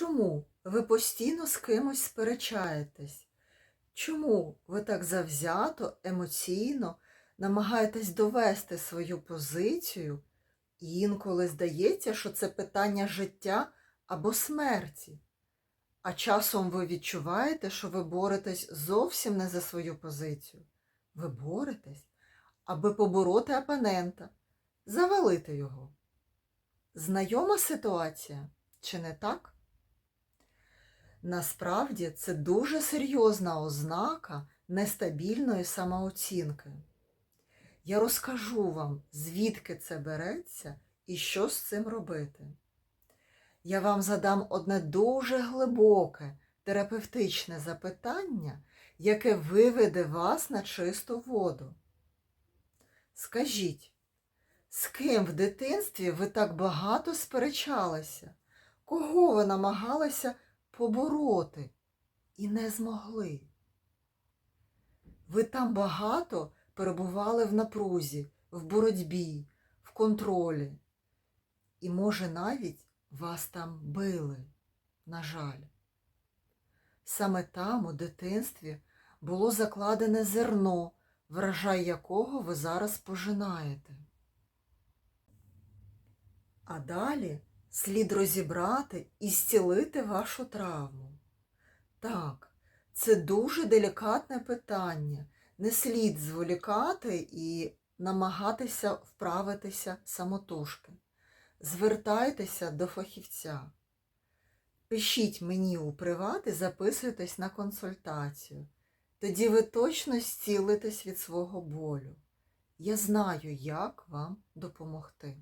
Чому ви постійно з кимось сперечаєтесь? Чому ви так завзято, емоційно намагаєтесь довести свою позицію, і інколи здається, що це питання життя або смерті? А часом ви відчуваєте, що ви боретесь зовсім не за свою позицію. Ви боретесь, аби побороти опонента, завалити його. Знайома ситуація, чи не так? Насправді це дуже серйозна ознака нестабільної самооцінки. Я розкажу вам, звідки це береться і що з цим робити. Я вам задам одне дуже глибоке терапевтичне запитання, яке виведе вас на чисту воду. Скажіть, з ким в дитинстві ви так багато сперечалися? Кого ви намагалися побороти і не змогли? Ви там багато перебували в напрузі, в боротьбі, в контролі. І, може, навіть вас там били, на жаль. Саме там, у дитинстві, було закладене зерно, врожай якого ви зараз пожинаєте. А далі слід розібрати і зцілити вашу травму. Так, це дуже делікатне питання. Не слід зволікати і намагатися вправитися самотужки. Звертайтеся до фахівця. Пишіть мені у приват і записуйтесь на консультацію. Тоді ви точно зцілитесь від свого болю. Я знаю, як вам допомогти.